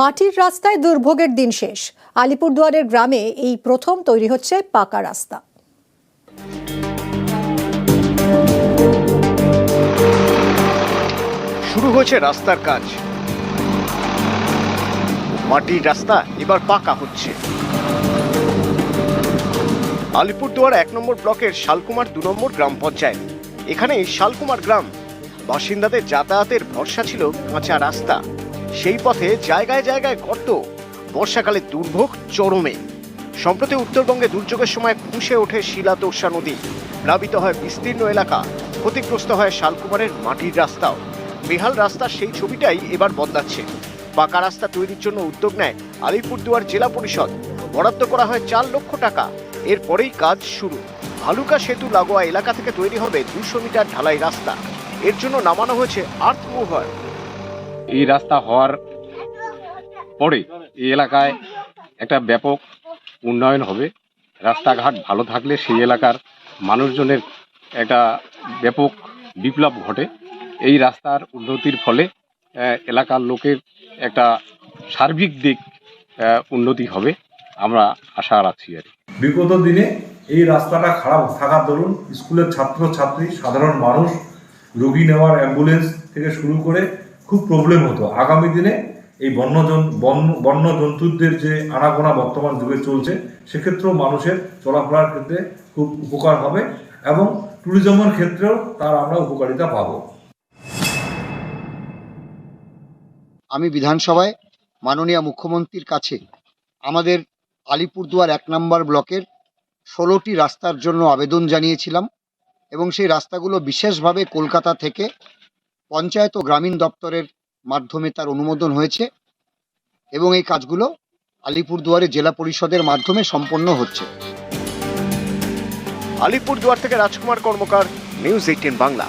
মাটির রাস্তায় দুর্ভোগের দিন শেষ। আলিপুরদুয়ারের গ্রামে এই প্রথম তৈরি হচ্ছে পাকা রাস্তা। শুরু হয়েছে রাস্তার কাজ। মাটির রাস্তা এবার পাকা হচ্ছে। আলিপুরদুয়ার এক নম্বর ব্লকের শালকুমার দু নম্বর গ্রাম পঞ্চায়েত। এখানে শালকুমার গ্রাম। বাসিন্দাদের যাতায়াতের ভরসা ছিল কাঁচা রাস্তা। সেই পথে জায়গায় জায়গায় গর্ত, বর্ষাকালে দুর্ভোগ, চরমে। সম্প্রতি উত্তরবঙ্গে দুর্যোগের সময় ফুঁসে ওঠে শিলা তোর্ষা নদী। প্লাবিত হয় বিস্তীর্ণ এলাকা, ক্ষতিগ্রস্ত হয় শালকুমারের মাটির রাস্তাও। বেহাল রাস্তার সেই ছবিটাই এবার বদলাচ্ছে। পাকা রাস্তা তৈরির জন্য উদ্যোগ নেয় আলিপুরদুয়ার জেলা পরিষদ। বরাদ্দ করা হয় চার লক্ষ টাকা। এরপরেই কাজ শুরু। ভালুকা সেতু লাগোয়া এলাকা থেকে তৈরি হবে দুশো মিটার ঢালাই রাস্তা। এর জন্য নামানো হয়েছে আর্থ মুভার এই রাস্তা হওয়ার পরে এই এলাকায় একটা ব্যাপক উন্নয়ন হবে। রাস্তাঘাট ভালো থাকলে সেই এলাকার মানুষজনের একটা ব্যাপক বিপ্লব ঘটে। এই রাস্তার উন্নতির ফলে এলাকার লোকের একটা সার্বিক দিক উন্নতি হবে। আমরা আশা রাখছি আর। বিগত দিনে এই রাস্তাটা খারাপ থাকার দরুন স্কুলের ছাত্র ছাত্রী সাধারণ মানুষ, রোগী নেওয়ার অ্যাম্বুলেন্স থেকে শুরু করে খুব প্রবলেম হতো। আগামী দিনে এই বন্য বন্য জন্তুদের যে আনাগোনা বর্তমান যুগে চলছে, সেক্ষেত্রেও মানুষের চলাফেরার ক্ষেত্রে খুব উপকার হবে এবং ট্যুরিজমের ক্ষেত্রেও তার আমরা উপকারিতা পাব। আমি বিধানসভায় মাননীয় মুখ্যমন্ত্রীর কাছে আমাদের আলিপুরদুয়ার এক নম্বর ব্লকের ষোলোটি রাস্তার জন্য আবেদন জানিয়েছিলাম এবং সেই রাস্তাগুলো বিশেষভাবে কলকাতা থেকে পঞ্চায়েত ও গ্রামীণ দপ্তরের মাধ্যমে তার অনুমোদন হয়েছে এবং এই কাজগুলো আলিপুরদুয়ারে জেলা পরিষদের মাধ্যমে সম্পন্ন হচ্ছে। আলিপুরদুয়ার থেকে রাজকুমার কর্মকার, নিউজ এইটিন বাংলা।